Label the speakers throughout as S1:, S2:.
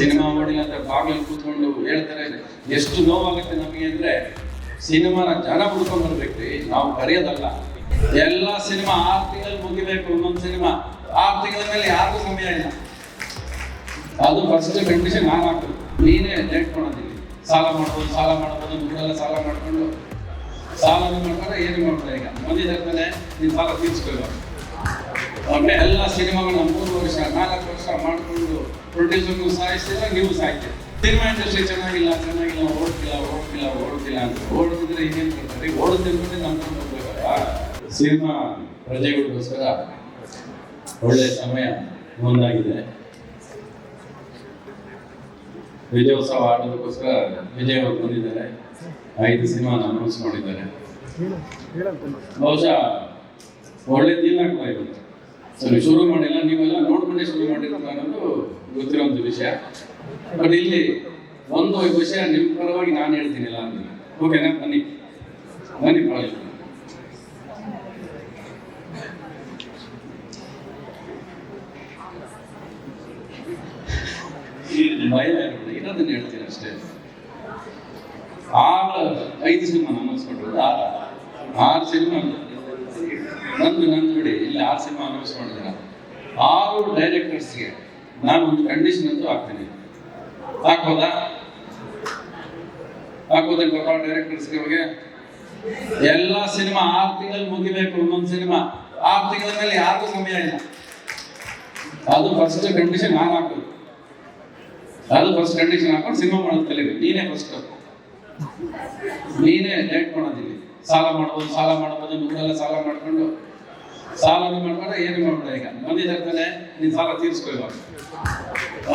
S1: Cinema ಮಾಡಿಲ್ಲ ಅಂತ ಬಾಗಿಲು ಕೂತ್ಕೊಂಡು ಹೇಳ್ತಾರೆ, ಎಷ್ಟು ನೋವಾಗುತ್ತೆ ನಮಗೆ ಅಂದ್ರೆ ಸಿನಿಮಾನ ಜನ ಹುಡ್ಕೊಂಡ್ ಬರ್ಬೇಕ್ರಿ ನಾವು ಕರೆಯೋದಲ್ಲ ಎಲ್ಲ ಸಿನಿಮಾ ಆರು ತಿಂಗಳು ಮುಗಿಬೇಕು, ಒಂದೊಂದು ಸಿನಿಮಾ. ಆರು ತಿಂಗಳ ಮೇಲೆ ಯಾರಿಗೂ ಕಮ್ಮಿ ಇಲ್ಲ. ಅದು ಫಸ್ಟ್ ಕಂಡೀಷನ್ ನಾನು ಹಾಕೋದು. ನೀನೇ ನೆಟ್ಕೊಳೋದಿಲ್ಲ ಸಾಲ ಮಾಡ್ಬೋದು ಸಾಲ ಮಾಡ್ಬೋದು, ದುಡ್ಡೆಲ್ಲ ಸಾಲ ಮಾಡ್ಕೊಂಡು. ಸಾಲ ಮಾಡ್ಕೊಂಡ್ರೆ ಏನು ಮಾಡ್ತಾರೆ. ಈಗ ಬಂದಿದ್ದಾದ್ಮೇಲೆ ನೀನು ಸಾಲ ತೀರ್ಸ್ಕೊಳ್ಬಾರ್ದು ಒಮ್ಮೆ ಎಲ್ಲ ಸಿನಿಮಾಗಳನ್ನ ಮೂರು ವರ್ಷ ನಾಲ್ಕು ವರ್ಷ ಮಾಡ್ಕೊಂಡು ಪ್ರೊಡ್ಯೂಸರ್ಗೂ ಸಾಯಿಸಿಲ್ಲ ನೀವು ಸಾಯ್ತೀರಿ. ಸಿನಿಮಾ ಇಂಡಸ್ಟ್ರಿ ಚೆನ್ನಾಗಿಲ್ಲ ಚೆನ್ನಾಗಿಲ್ಲ ಓಡ್ತಿಲ್ಲ ಓಡ್ತಿಲ್ಲ ಓಡ್ತಿಲ್ಲ ಅಂತ. ಓಡಿದ್ರೆ ಇನ್ನೇನು ಕೊಡ್ತಾರೆ? ಓಡಿದ್ರೆ ನಮ್ಕೊಂಡು ಹೋಗ್ಬೇಕಲ್ಲ ಸಿನಿಮಾ ಪ್ರಜೆಗಳಿಗೋಸ್ಕರ ಒಳ್ಳೆ ಸಮಯ ಮುಂದಾಗಿದೆ ವಿಜಯೋತ್ಸವ ಆಡೋದಕ್ಕೋಸ್ಕರ ವಿಜಯ್ ಅವರು ಬಂದಿದ್ದಾರೆ. ಐದು ಸಿನಿಮಾ ಅನೌನ್ಸ್ ಮಾಡಿದ್ದಾರೆ. ಬಹುಶಃ ಒಳ್ಳೆ ದಿನ ಕೂಡ ನೀವು ಶುರು ಮಾಡಿಲ್ಲ, ನೀವೆಲ್ಲ ನೋಡ್ಕೊಂಡೇ ಶುರು ಮಾಡಿರಲ್ಲ ಅನ್ನೋದು ಗೊತ್ತಿರೋ ಒಂದು ವಿಷಯ. ಬಟ್ ಇಲ್ಲಿ ಒಂದು ವಿಷಯ ನಿಮ್ಮ ಪರವಾಗಿ ನಾನು ಹೇಳ್ತೀನಿ ಅಲ್ಲ ಓಕೆನಾ ಬನ್ನಿ. ಬನ್ನಿ ಪರವಾಗಿಲ್ಲ ಭಯ. ಇರೋದನ್ನ ಹೇಳ್ತೀನಿ ಅಷ್ಟೇ? ಆರು, ಐದು ಸಿನಿಮಾ ನಮಸ್ಕೊಂಡು ಆರು. ಆರು ಸಿನಿಮಾ ನಂದು ನಂದು ಬಿಡಿ. ಇಲ್ಲಿ ಆರು ಸಿನಿಮಾ ಅನೌನ್ಸ್ ಮಾಡಿದ್ರ ಆರು ಡೈರೆಕ್ಟರ್ಸ್ಗೆ ನಾನು ಒಂದು ಕಂಡೀಷನ್ ಅಂತೂ ಹಾಕ್ತೀನಿ. ಹಾಕ್ಬೋದಾ? ಹಾಕ್ಬೋದ ಡೈರೆಕ್ಟರ್ಸ್ಗೆ ಅವ್ರಿಗೆ? ಎಲ್ಲ ಸಿನಿಮಾ ಆರು ತಿಂಗಳಲ್ಲಿ ಮುಗಿಬೇಕು ಒಂದೊಂದು ಸಿನಿಮಾ. ಆರು ತಿಂಗಳ ಮೇಲೆ ಯಾರಿಗೂ ಸಮಯ ಇಲ್ಲ. ಅದು ಫಸ್ಟ್ ಕಂಡೀಷನ್ ನಾನು ಹಾಕೋದು ಅದು ಫಸ್ಟ್ ಕಂಡೀಷನ್ ಹಾಕೊಂಡು ಸಿನಿಮಾ ಮಾಡೋದು ಕಲೀರಿ ನೀನೇ ಫಸ್ಟ್ ನೀನೇ ಲೇಟ್ ಮಾಡೋದಿಲ್ಲ ಸಾಲ ಮಾಡ್ಬೋದು ಸಾಲ ಮಾಡ್ಬೋದು, ಮುಂದೆಲ್ಲ ಸಾಲ ಮಾಡ್ಕೊಂಡು ಸಾಲ ಮಾಡ್ಬಾರ ಏನು ಮಾಡ್ಬೇಡ ಈಗ. ಬಂದಿದ್ದಾದ್ಮೇಲೆ ನೀನು ಸಾಲ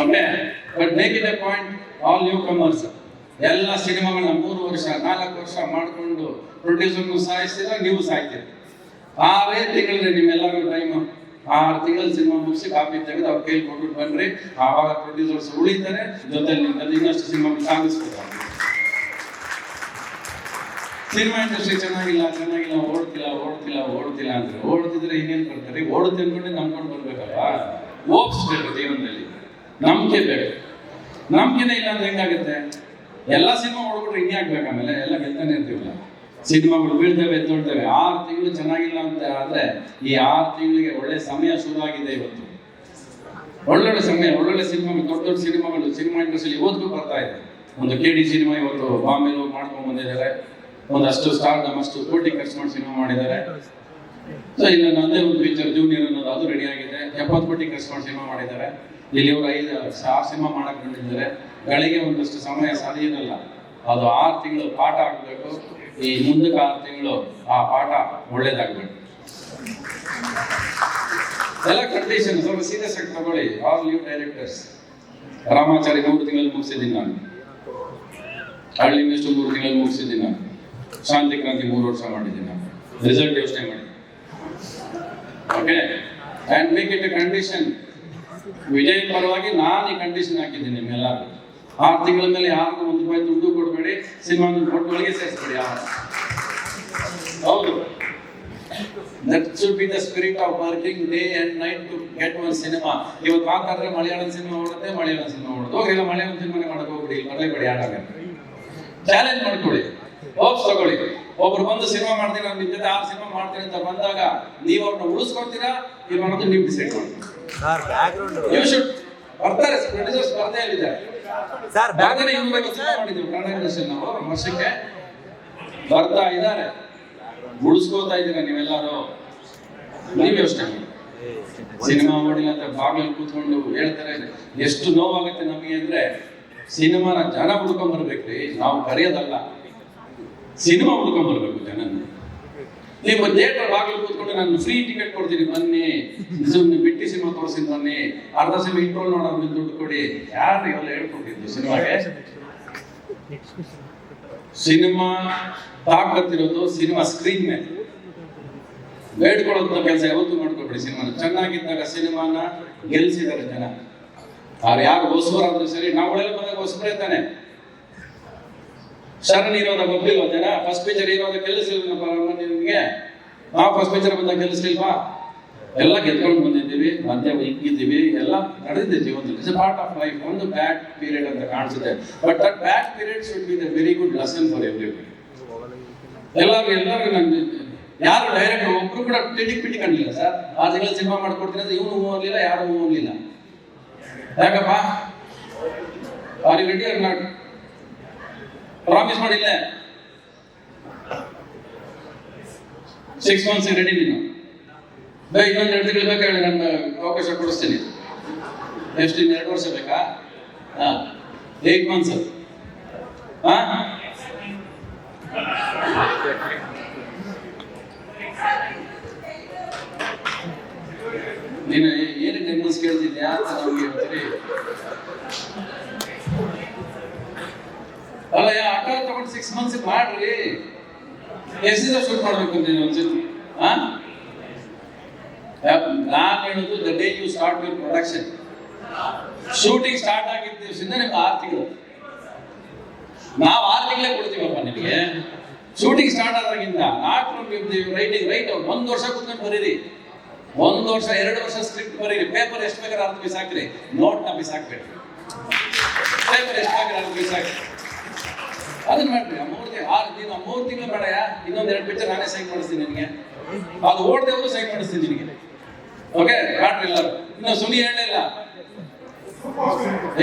S1: okay but it point all newcomers ಎಲ್ಲ ಸಿನಿಮಾಗಳನ್ನ ಮೂರು ವರ್ಷ, ನಾಲ್ಕು ವರ್ಷ ಮಾಡಿಕೊಂಡು ಪ್ರೊಡ್ಯೂಸರ್ನು ಸಾಯಿಸ್ತೀರ, ನೀವು ಸಾಯ್ತೀರಿ? ಆರೇ ತಿಂಗಳಿಗೆ ನಿಮ್ಮೆಲ್ಲರಿಗೂ ಟೈಮ್ ಆರು ತಿಂಗಳ ಸಿನಿಮಾ ಮುಗಿಸಿ ಕಾಪಿ ತೆಗೆದು ಅವ್ರ ಕೈಲಿ ಕೊಟ್ಬಿಟ್ಟು ಬನ್ರಿ. ಆವಾಗ ಪ್ರೊಡ್ಯೂಸರ್ಸ್ ಉಳಿತಾರೆ ಜೊತೆ ನಿಮ್ಮಲ್ಲಿ ಇನ್ನಷ್ಟು ಸಿನಿಮಾ ಸಾಗಿಸ್ಬೇಕು ಸಿನಿಮಾ ಇಂಡಸ್ಟ್ರಿ ಚೆನ್ನಾಗಿಲ್ಲ ಚೆನ್ನಾಗಿಲ್ಲ, ಓಡ್ತಿಲ್ಲ ಓಡ್ತಿಲ್ಲ ಓಡ್ತಿಲ್ಲ ಅಂದ್ರೆ ಓಡ್ತಿದ್ರೆ ಇನ್ನೇನು ಬರ್ತಾರೆ ಓಡುತ್ತೆ ಅನ್ಕೊಂಡೆ ನಂಬ್ಕೊಂಡು ಬರ್ಬೇಕಲ್ವಾ? ಓಪ್ಸ್ಬೇಕು ಜೀವನದಲ್ಲಿ. ನಂಬಿಕೆ ಬೇಕು. ನಂಬಿಕೆನೇ ಇಲ್ಲ ಅಂದ್ರೆ ಹೆಂಗಾಗುತ್ತೆ? ಎಲ್ಲ ಸಿನಿಮಾ ಓಡ್ಬಿಟ್ರೆ ಹಿಂಗೆ ಆಗ್ಬೇಕು ಆಮೇಲೆ? ಎಲ್ಲ ಗೆಲ್ತಾನೆ ಇರ್ತೀವಲ್ಲ? ಸಿನಿಮಾಗಳು ಬೀಳ್ತೇವೆ ಎದ್ದೊಳ್ತೇವೆ ಆರು ತಿಂಗಳು ಚೆನ್ನಾಗಿಲ್ಲ ಅಂತ ಆದ್ರೆ ಈ ಆರು ತಿಂಗಳಿಗೆ ಒಳ್ಳೆ ಸಮಯ ಶುರುವಾಗಿದೆ ಇವತ್ತು. ಒಳ್ಳೊಳ್ಳೆ ಸಮಯ, ಒಳ್ಳೊಳ್ಳೆ ಸಿನಿಮಾಗಳು, ದೊಡ್ಡ ದೊಡ್ಡ ಸಿನಿಮಾಗಳು ಸಿನಿಮಾ ಇಂಡಸ್ಟ್ರಿಯಲ್ಲಿ ಓದ್ಕೊಂಡು ಬರ್ತಾ ಇದೆ. ಒಂದು ಕೆ ಡಿ ಸಿನಿಮಾ ಇವತ್ತು ಬಾಂಬೆಲಿ ಮಾಡ್ಕೊಂಡು ಬಂದಿದ್ದಾರೆ. ಒಂದಷ್ಟು ಸ್ಟಾರ್ ಅಷ್ಟು ಕೋಟಿ ಖರ್ಚು ಮಾಡಿ ಸಿನಿಮಾ ಮಾಡಿದ್ದಾರೆ. ಸೊ ಇಲ್ಲ ನಂದೇ ಒಂದು ಪಿಕ್ಚರ್ ಜೂನಿಯರ್ ಅನ್ನೋದು ಅದು ರೆಡಿ ಆಗಿದೆ. ಎಪ್ಪತ್ತು ಕೋಟಿ ಖರ್ಚು ಮಾಡಿ ಸಿನಿಮಾ ಮಾಡಿದ್ದಾರೆ. ಇಲ್ಲಿ ಇವರು ಐದು, ಆರು ಸಿನಿಮಾ ಮಾಡಕ್ ಬಂದಿದ್ದಾರೆ. ಗಳಿಗೆ ಒಂದಷ್ಟು ಸಮಯ ಸರಿಯಿರಲ್ಲ ಅದು ಆರು ತಿಂಗಳು ಪಾಠ ಆಗಬೇಕು. ಈ ಮುಂದಕ್ಕೆ ಆರು ತಿಂಗಳು ಆ ಪಾಠ ಒಳ್ಳೇದಾಗಬೇಕು. ಎಲ್ಲ ಕಂಡೀಷನ್ ಸ್ವಲ್ಪ ಸೀರಿಯಸ್ ಆಗಿ ತಗೊಳ್ಳಿ. ಆಲ್ ನ್ಯೂ ಡೈರೆಕ್ಟರ್ಸ್ ರಾಮಾಚಾರಿ ಮೂರು ತಿಂಗಳಲ್ಲಿ ಮುಗಿಸಿದ್ದೀನಿ ನಾನು. ಹಳ್ಳಿ ಮೂರು ತಿಂಗಳಲ್ಲಿ ಮುಗಿಸಿದ್ದೀನಿ ನಾನು. ಶಾಂತಿ ಕ್ರಾಂತಿ ಮೂರು ವರ್ಷ ಮಾಡಿದ್ದೀನಿ ನಾನು. ರಿಸಲ್ಟ್ ಯೋಚನೆ ಮಾಡಿ. Okay and make it a condition Vijay ಪರವಾಗಿ ನಾನು ಈ ಕಂಡೀಷನ್ ಹಾಕಿದ್ದೀನಿ ನಿಮ್ಮೆಲ್ಲರೂ ಆರು ತಿಂಗಳ ಮೇಲೆ ಯಾರಿಗೂ ಒಂದು ರೂಪಾಯಿ ದುಡ್ಡು ಕೊಡಬೇಡಿ ಸಿನಿಮಾ ಕೊಟ್ಟು ಒಳಗೆ ಸೇರಿಸ್ಬೇಡಿ ಯಾರು. ಹೌದು. That should be the spirit of working day and night to get one cinema ಇವತ್ತು ಮಾತಾಡಿದ್ರೆ ಮಲಯಾಳಂ ಸಿನಿಮಾ ಓಡುತ್ತೆ, ಮಲಯಾಳಂ ಸಿನಿಮಾ ಓಡುತ್ತೆ. ಹೋಗಿಲ್ಲ ಮಲಯಾಳಂ ಸಿನಿಮಾನೇ ಮಾಡಕ್ಕೆ ಹೋಗ್ಬಿಡಿ ಬರಲೇಬೇಡಿ ಆಡಾಗ ಚಾಲೆಂಜ್ ಮಾಡ್ಕೊಳ್ಳಿ. ಹೋಪ್ಸ್ ತಗೊಳ್ಳಿ. ಒಬ್ರು ಬಂದು ಸಿನಿಮಾ ಮಾಡ್ತೀನಿ ನಾನು ನಿಮ್ ಜೊತೆ ಆರು ಸಿನಿಮಾ ಮಾಡ್ತೀನಿ ಅಂತ ಬಂದಾಗ ನೀವು ಅವ್ರನ್ನ ಉಳಿಸ್ಕೊಳ್ತೀರಾ? ಇಲ್ಲ ಅನ್ನೋದು ನೀವು ಡಿಸೈಡ್ ಮಾಡಿ ಯು ಶುಡ್ ಬರ್ತಾರೆ ಪ್ರೊಡ್ಯೂಸರ್ ಸ್ಪರ್ಧೆಯಲ್ಲಿದ್ದಾರೆ
S2: ಸರ್
S1: ಬಗ್ಗೆ ಸಿನಿಮಾ ಕನ್ನಡ ಇಂಡಸ್ಟ್ರಿ ನಾವು ವರ್ಷಕ್ಕೆ ಬರ್ತಾ ಇದ್ದಾರೆ. ಉಳಿಸ್ಕೋತಾ ಇದ್ದೀರಾ ನೀವೆಲ್ಲರೂ? ನೀವು ಯೋಚನೆ ಮಾಡಿ ಸಿನಿಮಾ ಮಾಡಿಲ್ಲ ಅಂತ ಬಾಗಿಲು ಕೂತ್ಕೊಂಡು ಹೇಳ್ತಾರೆ. ಎಷ್ಟು ನೋವಾಗುತ್ತೆ ನಮಗೆ ಅಂದ್ರೆ ಸಿನಿಮಾನ ಜನ ಹುಡ್ಕೊಂಡ್ ಬರ್ಬೇಕ್ರಿ. ನಾವು ಕರೆಯೋದಲ್ಲ. ಸಿನಿಮಾ ಹುಡ್ಕೊಂಡ್ ಬರ್ಬೇಕು ಜನ ನೀವು ಥಿಯೇಟರ್ ಬಾಗಿಲು ಕೂತ್ಕೊಂಡು ನಾನು ಫ್ರೀ ಟಿಕೆಟ್ ಕೊಡ್ತೀನಿ, ಬನ್ನಿ. ಸುಮ್ಮನೆ ಬಿಟ್ಟಿ ಸಿನಿಮಾ ತೋರಿಸಿದ್ ಬನ್ನಿ. ಅರ್ಧ ಸಿನಿಮಾ ಇಂಟ್ರೋಲ್ ನೋಡೋದು ನೀವು ದುಡ್ಡು ಕೊಡಿ ಯಾರು ಇವೆಲ್ಲ ಹೇಳ್ಕೊಟ್ಟಿದ್ದು ಸಿನಿಮಾಗೆ? ಸಿನಿಮಾ ತಾಕತ್ತಿರೋದು ಸಿನಿಮಾ ಸ್ಕ್ರೀನ್ ಮೇಲೆ. ಬೇಡ್ಕೊಳ್ಳೋಂಥ ಕೆಲಸ ಯಾವತ್ತೂ ಮಾಡ್ಕೊಬೇಡಿ ಸಿನಿಮಾನ. ಚೆನ್ನಾಗಿದ್ದಾಗ ಸಿನಿಮಾನ ಗೆಲ್ಸಿದ್ದಾರೆ ಜನ. ಅವ್ರು ಯಾರು ಹೊಸಬರಾದ್ರೂ ಸರಿ ನಾವುಗಳೆಲ್ಲ ಬಂದಾಗ ಹೊಸಬರೇ ತಾನೆ. ಶರಣ್ ಇರೋದ ಗೊತ್ತಿಲ್ವ ಜನ? ಫಸ್ಟ್ ಪಿಕ್ಚರ್ ಇರೋದ ಕೆಲಸಿಲ್ವ ನಿಮಗೆ? ನಾವು ಫಸ್ಟ್ ಪಿಕ್ಚರ್ ಬಂದಾಗ ಕೆಲಸಲಿಲ್ವಾ ಎಲ್ಲ ಗೆದ್ಕೊಂಡು ಬಂದಿದ್ದೀವಿ, ಮಧ್ಯ ಇಕ್ಕಿದ್ದೀವಿ ಎಲ್ಲ ನಡೆದಿದೆ ಜೀವನದಲ್ಲಿ. ಇಟ್ಸ್ ಪಾರ್ಟ್ ಆಫ್ ಲೈಫ್ ಒಂದು ಬ್ಯಾಡ್ ಪೀರಿಯಡ್ ಅಂತ ಕಾಣಿಸುತ್ತೆ. But that bad period should be the very good lesson for every ಎಲ್ಲರಿಗೂ ಎಲ್ಲರಿಗೂ ನಂಗೆ ಯಾರು ಡೈರೆಕ್ಟ್ ಒಬ್ರು ಕೂಡ ಟಿಟಿಕ್ ಪಿಟಿ ಕಂಡಿಲ್ಲ ಸರ್. ಆ ತಿಂಗಳ ಸಿನಿಮಾ ಮಾಡ್ಕೊಡ್ತೀನಿ ಅಂತ ಇವನು ಹೋಗ್ಲಿಲ್ಲ ಯಾರು ಹೋಗ್ಲಿಲ್ಲ ಯಾಕಪ್ಪ? Are you ready or not promise ಮಾಡಿಲ್ಲ ಸಿಕ್ಸ್ ಮಂತ್ಸ್ ರೆಡಿ ನೀನು. ಇನ್ನೊಂದು ಎರಡು ತಿಂಗಳು ಬೇಕಾ ಹೇಳಿ ನನ್ನ ಅವಕಾಶ ಕೊಡಿಸ್ತೀನಿ. ಎಷ್ಟು ಇನ್ನು ಎರಡು ವರ್ಷ ಬೇಕಾ? ಹಾ ಏಟ್ ಮಂತ್ಸ್ ಹಾ? ನೀನು ಏನಕ್ಕೆ ನೆಮ್ಮಸ್ ಕೇಳ್ತಿದ್ಯಾ ಅಂತ ನಮ್ಗೆ ಹೇಳ್ತೀರಿ ಅಲ್ಲ ಯಾ ಆಟ ತಗೊಂಡು ಸಿಕ್ಸ್ ಮಂತ್ಸ್ ಮಾಡ್ರಿ. ಎಷ್ಟು ದಿವಸ ಶೂಟ್ ಮಾಡ್ಬೇಕು ಅಂತ ಒಂದ್ಸತಿ ಹಾ ನಾನು ಹೇಳೋದು the day you start your production shooting start ಆಗಿದ್ದ ದಿವಸದಿಂದ ನಿಮ್ಗೆ ಆರು ತಿಂಗಳು. ನಾವು ಆರು ತಿಂಗಳೇ ಕೊಡ್ತೀವಪ್ಪ ನಿಮಗೆ. ಶೂಟಿಂಗ್ ಸ್ಟಾರ್ಟ್ ಆದಾಗಿಂದ ನಾಟ್ ರೈಟಿಂಗ್ ರೈಟ್ ಒಂದು ವರ್ಷ ಕುತ್ಕೊಂಡು ಬರೀರಿ. ಒಂದು ವರ್ಷ, ಎರಡು ವರ್ಷ ಸ್ಕ್ರಿಪ್ಟ್ ಬರೀರಿ. ಪೇಪರ್ ಎಷ್ಟು ಬೇಕಾದ್ರೆ ಅರ್ಧ ಬಿಸಾಕ್ರಿ. ನೋಟ್ನ ಬಿಸಾಕ್ಬೇಡ್ರಿ. ಪೇಪರ್ ಎಷ್ಟು ಬೇಕಾದ್ರೆ ಅರ್ಧ ಬಿಸಾಕ್ರಿ. ಅದನ್ನ ಮಾಡ್ರಿ ಆ ಮೂರು ತಿಂಗಳು ಆರು ದಿನ ಮೂರು ತಿಂಗಳು ಬೇಡಯ ಇನ್ನೊಂದು ಎರಡು ಪಿಕ್ಚರ್ ನಾನೇ ಸೈನ್ ಮಾಡಿಸ್ತೀನಿ ನಿನಗೆ. ಅದು ಓಡದೆ ಹೋದ್ರು ಸೈನ್ ಮಾಡಿಸ್ತೀನಿ ನಿನಗೆ. ಓಕೆ ಮಾಡ್ರಿ ಎಲ್ಲರೂ ಇನ್ನು ಸುನಿ ಹೇಳಲಿಲ್ಲ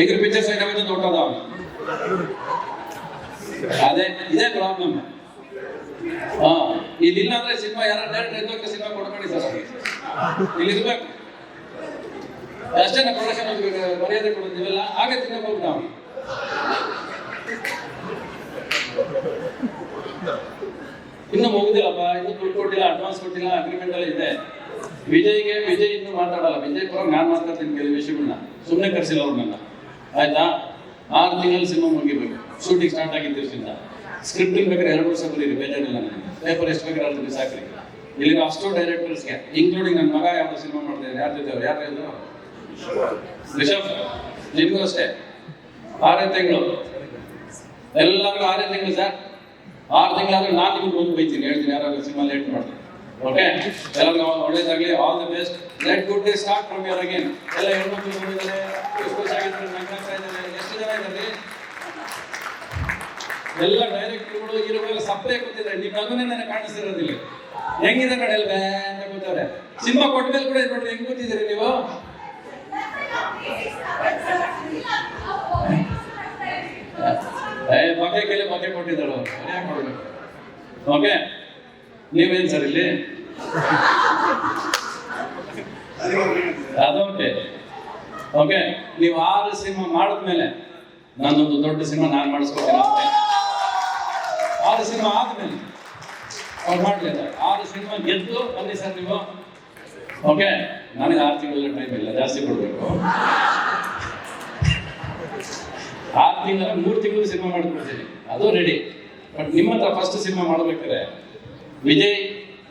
S1: ಈಗ ಪಿಕ್ಚರ್ ಸೈನ್ ಆಗೋದು ದೊಡ್ಡದ ಅದೇ, ಇದೇ ಪ್ರಾಬ್ಲಮ್ ಹಾ, ಇಲ್ಲಿಲ್ಲ ಅಂದ್ರೆ ಸಿನಿಮಾ ಯಾರು ಡೈರೆಕ್ಟ್ ಎದ್ದೋಕೆ ಸಿನಿಮಾ ಕೊಡ್ಕೊಳ್ಳಿ ಸರ್. ಇಲ್ಲಿ ಇರ್ಬೇಕು. ಅಷ್ಟೇ ಪ್ರೊಡಕ್ಷನ್ ಮರ್ಯಾದೆ ಕೊಡೋದಿವೆಲ್ಲ ಹಾಗೆ ತಿನ್ನಬಹುದು ನಾವು. ಇನ್ನು ಮುಗಿದಿಲ್ಲಪ್ಪ, ಇನ್ನು ದುಡ್ಡು ಕೊಟ್ಟಿಲ್ಲ ಅಡ್ವಾನ್ಸ್ ಕೊಟ್ಟಿಲ್ಲ ಅಗ್ರಿಮೆಂಟ್ ಎಲ್ಲ ಇದೆ. ವಿಜಯ್ಗೆ, ವಿಜಯ್ ಇನ್ನು ಮಾತಾಡಲ್ಲ. ವಿಜಯ್ ನಾನು ಮಾತಾಡ್ತೀನಿ ಕೆಲವು ವಿಷಯಗಳನ್ನ ಸುಮ್ಮನೆ ಕರ್ಸಿಲ್ಲ ಅವ್ರನ್ನ ಆಯ್ತಾ? ಆರು ತಿಂಗಳಲ್ಲಿ ಸಿನಿಮಾ ಮುಗಿಬೇಕು. ಶೂಟಿಂಗ್ ಸ್ಟಾರ್ಟ್ ಆಗಿದ್ದಿರ್ಸಿಂದ ಸ್ಕ್ರಿಪ್ಟಿಂಗ್ ಬೇಕಾದ್ರೆ ಎರಡು ವರ್ಷ ಬರೀರಿ ಬೇಜಾರಿಲ್ಲ ನನಗೆ ಪೇಪರ್ ಎಷ್ಟು ಬೇಕಾದ್ರೆ ಅಷ್ಟು ಬಿಸಾಕ್ರಿ ಇಲ್ಲಿ ಅಷ್ಟು ಡೈರೆಕ್ಟರ್ಸ್ಗೆ ಇನ್ಕ್ಲೂಡಿಂಗ್ ನನ್ನ ಮಗ ಯಾವ್ದು ಸಿನಿಮಾ ಮಾಡ್ತಿದ್ದಾರೆ ಯಾರು ಜೊತೆ ಯಾರು ಇದ್ರು ರಿಷಬ್. ನಿಮಗೂ ಅಷ್ಟೇ. ಆರೇ ತಿಂಗಳು. ಎಲ್ಲರೂ ಆರೇ ತಿಂಗಳು ಸರ್. ಆರು ತಿಂಗಳಾದ್ರೆ ನಾನು ನಿಮ್ಗೆ ಮುಂದೆ ಬೈತೀನಿ. ಹೇಳ್ತೀನಿ, ಯಾರಾದ್ರೂ ಸಿನಿಮಾ ಲೇಟ್ ಮಾಡ್ತೀನಿ ಓಕೆ ಎಲ್ಲರಿಗೂ ಒಳ್ಳೇದಾಗಲಿ. All the best let good day start from your again ಎಲ್ಲ ಹೆಣ್ಮಕ್ಳು ಬಂದಿದ್ದಾರೆ ಎಷ್ಟು ಖುಷಿ ಆಗಿದ್ದಾರೆ ನಗ್ನಾಗ್ತಾ ಇದ್ದಾರೆ. ಎಷ್ಟು ಜನ ಇದ್ದಾರೆ? ಎಲ್ಲ ಡೈರೆಕ್ಟರ್ಗಳು ಇರುವಾಗ ಸಪ್ಲೈ ಕೂತಿದ್ದಾರೆ. ನಿಮ್ಮ ಮಗುನೇ ನನಗೆ ಕಾಣಿಸ್ತಿರೋದಿಲ್ಲ. ಹೆಂಗಿದೆ ನೋಡಿ ಎಲ್ಲ ಅಂತ ಕೂತವ್ರೆ. ಸಿನಿಮಾ ಕೊಟ್ಟ ಮೇಲೆ ಕೂಡ ನೋಡ್ರಿ ಹೆಂಗ್ ಕೂತಿದ್ದೀರಿ ನೀವು? ಬಗೆ ಕೇಳಿ ಬಗೆ ಕೊಟ್ಟಿದ್ದಾಳು ಯಾಕೆ ಕೊಡ್ಬೇಕು? ಓಕೆ ನೀವೇನು ಸರ್ ಇಲ್ಲಿ? ಅದೋಕೆ ಓಕೆ ನೀವು ಆರು ಸಿನಿಮಾ ಮಾಡಿದ್ಮೇಲೆ ನಾನೊಂದು ದೊಡ್ಡ ಸಿನಿಮಾ ನಾನು ಮಾಡಿಸ್ಕೊತೀನಿ ಅಷ್ಟೇ. ಆರು ಸಿನಿಮಾ ಆದ್ಮೇಲೆ ಅವ್ರು ಮಾಡಲಿಲ್ಲ ಆರು ಸಿನಿಮಾ ಗೆದ್ದು ಬನ್ನಿ ಸರ್ ನೀವು. ಓಕೆ ನನಗೆ ಆರು ತಿಂಗಳ ಟೈಮ್ ಇಲ್ಲ. ಜಾಸ್ತಿ ಕೊಡಬೇಕು. ಆರು ತಿಂಗಳ, ಮೂರು ತಿಂಗಳು ಸಿನಿಮಾ ಮಾಡ್ಕೊಡ್ತೀನಿ. ಅದು ರೆಡಿ ಬಟ್ ನಿಮ್ಮ ಹತ್ರ ಫಸ್ಟ್ ಸಿನಿಮಾ ಮಾಡ್ಬೇಕಾದ್ರೆ, ವಿಜಯ್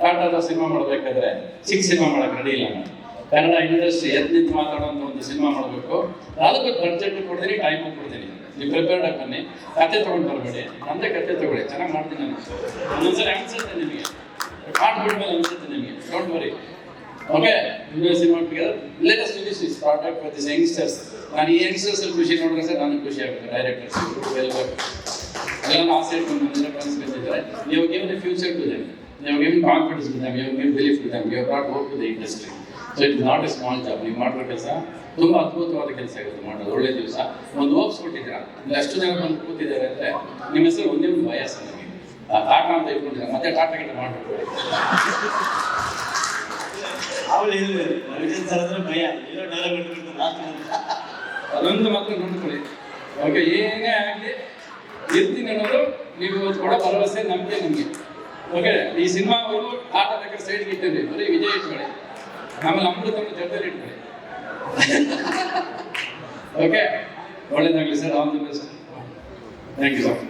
S1: ಟಾಟಾದ ಸಿನಿಮಾ ಮಾಡ್ಬೇಕಾದ್ರೆ ಸಿಕ್ಸ್ ಸಿನಿಮಾ ಮಾಡಕ್ ರೆಡಿ ಇಲ್ಲ ನಾನು. ಕನ್ನಡ ಇಂಡಸ್ಟ್ರಿ ಎದ್ದು ನಿಂತು ಒಂದು ಸಿನಿಮಾ ಮಾಡಬೇಕು. ಅದಕ್ಕೆ ಬಡ್ಜೆಟ್ ಕೊಡ್ತೀನಿ ಟೈಮ್ ಕೊಡ್ತೀನಿ. ನೀವು ಪ್ರಿಪೇರ್ಡ್ ಆಗಿ ಬನ್ನಿ. ಕತೆ ತಗೊಂಡು ಬರಬೇಡಿ. ನಂದೇ ಕತೆ ತಗೊಳ್ಳಿ. ಚೆನ್ನಾಗಿ ಮಾಡ್ತೀನಿ ನಾನು. ಒಂದೊಂದ್ಸರಿ ಅನ್ಸುತ್ತೆ ನಿಮಗೆ. ಮಾಡ್ಬಿಟ್ಮೇಲೆ ಅನ್ಸುತ್ತೆ ನಿಮಗೆ. Don't worry okay cinema together let us finish this product for this youngsters ನಾನು ಈ ಯಂಗ್ಸ್ಟರ್ಸ್ ಖುಷಿ ನೋಡಿದ್ರೆ ಸರ್ ನನಗೆ ಖುಷಿ ಆಗುತ್ತೆ ಡೈರೆಕ್ಟರ್ಸ್ ಗೆಲ್ಬೇಕು ಎಲ್ಲ ಆಸೆ ಇಟ್ಕೊಂಡು ಬಂದಿರೋ ಫ್ರೆಂಡ್ಸ್ ಬಂದಿದ್ದಾರೆ ನೀವು give the future to them ನೀವು gave confidence to them you give belief to them you not hope to the industry so it not a small job ನೀವು ಮಾಡಿರೋ ಕೆಲಸ ತುಂಬ ಅದ್ಭುತವಾದ ಕೆಲಸ ಇರುತ್ತೆ ಮಾಡೋದು ಒಳ್ಳೆ ದಿವಸ. ಒಂದು ಹೋಪ್ಸ್ ಕೊಟ್ಟಿದ್ದೀರಾ? ಇಲ್ಲಿ ಅಷ್ಟು ಜನ ಬಂದು ಕೂತಿದ್ದಾರೆ ಅಂದ್ರೆ ನಿಮ್ಮ ಹೆಸರು ಒಂದೇ ಒಂದು ವಯಸ್ಸು ನನಗೆ ಟಾಟಾ ಅಂತ ಇಟ್ಕೊಂಡಿದ್ದಾರೆ? ಮತ್ತೆ ಟಾಟಾ ಗಿಟ ಮಾಡಬೇಕು
S3: ಅವಳು ಹೇಳಿದ್ರು ರವಿಚಂದ್ರ ಸರ್ ಭಯ.
S1: ಅದೊಂದು ಮಾತ್ರ ನೋಡ್ಕೊಳ್ಳಿ ಓಕೆ, ಏನೇ ಆಗಲಿ ಇರ್ತೀನಿ ಅನ್ನೋದು ನೀವು ಕೊಡೋ ಭರವಸೆ ನಂಬಿಕೆ ನಿಮಗೆ. ಓಕೆ, ಈ ಸಿನಿಮಾವರೆಗೂ ಆಟ ಬೇಕಾದ್ರೆ ಸೈಡ್ ಇಟ್ಟಿರಿ ಬರೀ ವಿಜಯ್ ಇಟ್ಕೊಳ್ಳಿ. ಆಮೇಲೆ ಅಮೃತ ಜೊತೆಲಿ ಇಟ್ಕೊಳ್ಳಿ. ಓಕೆ, ಒಳ್ಳೇದಾಗಲಿ sir. All the best. Thank you sir